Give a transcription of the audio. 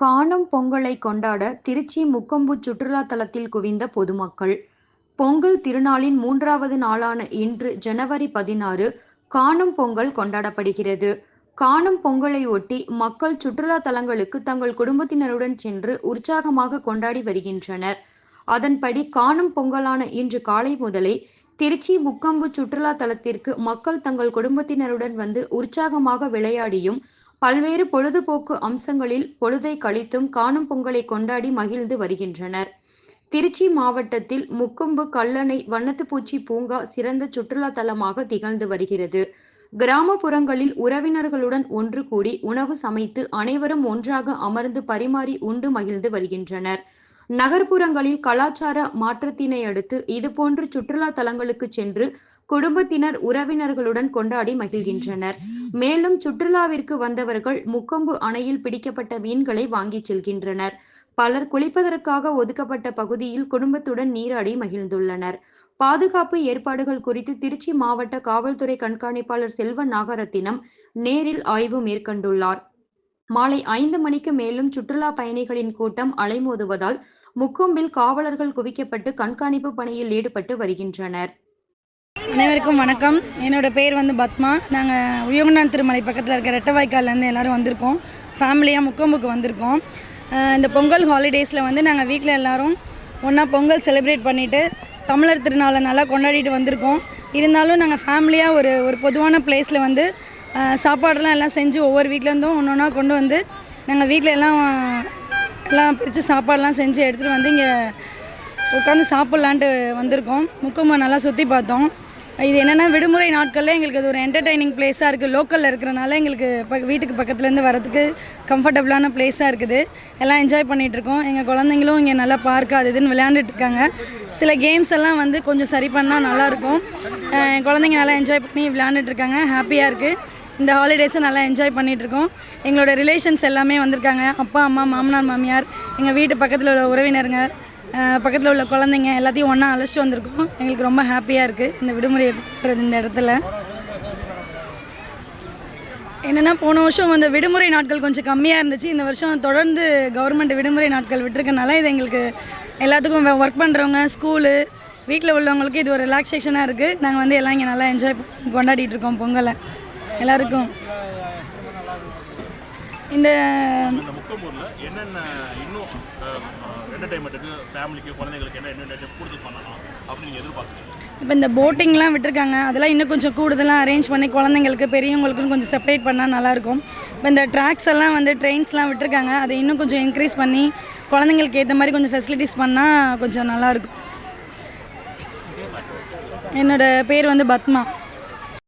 காணும் பொங்கலை கொண்டாட திருச்சி முக்கொம்பு சுற்றுலா தலத்தில் குவிந்த பொதுமக்கள். பொங்கல் திருநாளின் மூன்றாவது நாளான இன்று ஜனவரி பதினாறு காணும் பொங்கல் கொண்டாடப்படுகிறது. காணும் பொங்கலை ஒட்டி மக்கள் சுற்றுலா தலங்களுக்கு தங்கள் குடும்பத்தினருடன் சென்று உற்சாகமாக கொண்டாடி வருகின்றனர். அதன்படி காணும் பொங்கலான இன்று காலை முதலே திருச்சி முக்கொம்பு சுற்றுலா தலத்திற்கு மக்கள் தங்கள் குடும்பத்தினருடன் வந்து உற்சாகமாக விளையாடியும், பல்வேறு பொழுதுபோக்கு அம்சங்களில் பொழுதை கழித்தும் காணும் பொங்கலை கொண்டாடி மகிழ்ந்து வருகின்றனர். திருச்சி மாவட்டத்தில் முக்கொம்பு கல்லணை வண்ணத்துப்பூச்சி பூங்கா சிறந்த சுற்றுலா தலமாக திகழ்ந்து வருகிறது. கிராமப்புறங்களில் உறவினர்களுடன் ஒன்று கூடி உணவு சமைத்து அனைவரும் ஒன்றாக அமர்ந்து பரிமாறி உண்டு மகிழ்ந்து வருகின்றனர். நகர்ப்புறங்களில் கலாச்சார மாற்றத்தினையடுத்து இதுபோன்று சுற்றுலா தலங்களுக்கு சென்று குடும்பத்தினர், உறவினர்களுடன் கொண்டாடி மகிழ்கின்றனர். மேலும் சுற்றுலாவிற்கு வந்தவர்கள் முக்கொம்பு அணையில் பிடிக்கப்பட்ட மீன்களை வாங்கிச் செல்கின்றனர். பலர் குளிப்பதற்காக ஒதுக்கப்பட்ட பகுதியில் குடும்பத்துடன் நீராடி மகிழ்ந்துள்ளனர். பாதுகாப்பு ஏற்பாடுகள் குறித்து திருச்சி மாவட்ட காவல்துறை கண்காணிப்பாளர் செல்வ நாகரத்தினம் நேரில் ஆய்வு மேற்கொண்டுள்ளார். மாலை ஐந்து மணிக்கு மேலும் சுற்றுலா பயணிகளின் கூட்டம் அலைமோதுவதால் முக்கொம்பில் காவலர்கள் குவிக்கப்பட்டு கண்காணிப்பு பணியில் ஈடுபட்டு வருகின்றனர். அனைவருக்கும் வணக்கம். என்னோட பேர் வந்து பத்மா. நாங்கள் உயர்கொண்டான் திருமலை பக்கத்தில் இருக்க ரெட்டவாய்க்கால்லேருந்து எல்லோரும் வந்திருக்கோம். ஃபேமிலியாக முக்கொம்புக்கு வந்திருக்கோம். இந்த பொங்கல் ஹாலிடேஸில் வந்து நாங்கள் வீட்டில் எல்லோரும் ஒன்றா பொங்கல் செலிப்ரேட் பண்ணிவிட்டு தமிழர் திருநாளை நல்லா கொண்டாடிட்டு வந்திருக்கோம். இருந்தாலும் நாங்கள் ஃபேமிலியாக ஒரு ஒரு பொதுவான பிளேஸில் வந்து சாப்பாடெல்லாம் எல்லாம் செஞ்சு ஒவ்வொரு வீட்டிலேருந்தும் ஒன்று ஒன்றா கொண்டு வந்து நாங்கள் வீட்டில் எல்லாம் எல்லாம் பிரித்து சாப்பாடெல்லாம் செஞ்சு எடுத்துகிட்டு வந்து இங்கே உட்காந்து சாப்பிட்லான்ட்டு வந்திருக்கோம். முக்கம்மா நல்லா சுற்றி பார்த்தோம். இது என்னென்னா விடுமுறை நாட்களில் எங்களுக்கு அது ஒரு என்டர்டைனிங் பிளேஸாக இருக்குது லோக்கலில் இருக்கிறனால எங்களுக்கு ப வீட்டுக்கு பக்கத்துலேருந்து வரதுக்கு கம்ஃபர்டபுளான பிளேஸாக இருக்குது. எல்லாம் என்ஜாய் பண்ணிகிட்ருக்கோம் எங்கள் குழந்தைங்களும் இங்கே நல்லா பார்க் அது இதுன்னு விளையாண்டுட்ருக்காங்க சில கேம்ஸ் எல்லாம் வந்து கொஞ்சம் சரி பண்ணால் நல்லாயிருக்கும் என் குழந்தைங்க நல்லா என்ஜாய் பண்ணி விளையாண்டுட்டுருக்காங்க ஹாப்பியாக இருக்குது இந்த ஹாலிடேஸை நல்லா என்ஜாய் பண்ணிகிட்ருக்கோம் எங்களோட ரிலேஷன்ஸ் எல்லாமே வந்திருக்காங்க. அப்பா அம்மா மாமனார் மாமியார் எங்கள் வீட்டு பக்கத்தில் உள்ள உறவினருங்க பக்கத்தில் உள்ள குழந்தைங்க எல்லாத்தையும் ஒன்றா அழைச்சிட்டு வந்திருக்கோம். எங்களுக்கு ரொம்ப ஹாப்பியாக இருக்குது இந்த விடுமுறையை இந்த இடத்துல. என்னென்னா போன வருஷம் அந்த விடுமுறை நாட்கள் கொஞ்சம் கம்மியாக இருந்துச்சு. இந்த வருஷம் தொடர்ந்து கவர்மெண்ட் விடுமுறை நாட்கள் விட்டுருக்கனால இது எங்களுக்கு எல்லாத்துக்கும் ஒர்க் பண்ணுறவங்க ஸ்கூலு வீட்டில் உள்ளவங்களுக்கு இது ஒரு ரிலாக்ஸேஷனாக இருக்குது நாங்கள் வந்து எல்லாம் இங்கே நல்லா என்ஜாய் பண்ணி கொண்டாடிட்டு இருக்கோம் பொங்கலை. எல்லாருக்கும். இந்த இப்போ இந்த போட்டிங்லாம் விட்டுருக்காங்க. அதெல்லாம் இன்னும் கொஞ்சம் கூடுதலாக அரேஞ்ச் பண்ணி குழந்தைங்களுக்கு பெரியவங்களுக்கும் கொஞ்சம் செப்பரேட் பண்ணால் நல்லாயிருக்கும். இப்போ இந்த ட்ராக்ஸ் எல்லாம் வந்து ட்ரெயின்ஸ்லாம் விட்டுருக்காங்க. அதை இன்னும் கொஞ்சம் இன்க்ரீஸ் பண்ணி குழந்தைங்களுக்கு ஏற்ற மாதிரி கொஞ்சம் ஃபெசிலிட்டிஸ் பண்ணால் கொஞ்சம் நல்லாயிருக்கும். என்னோட பேர் வந்து பத்மா.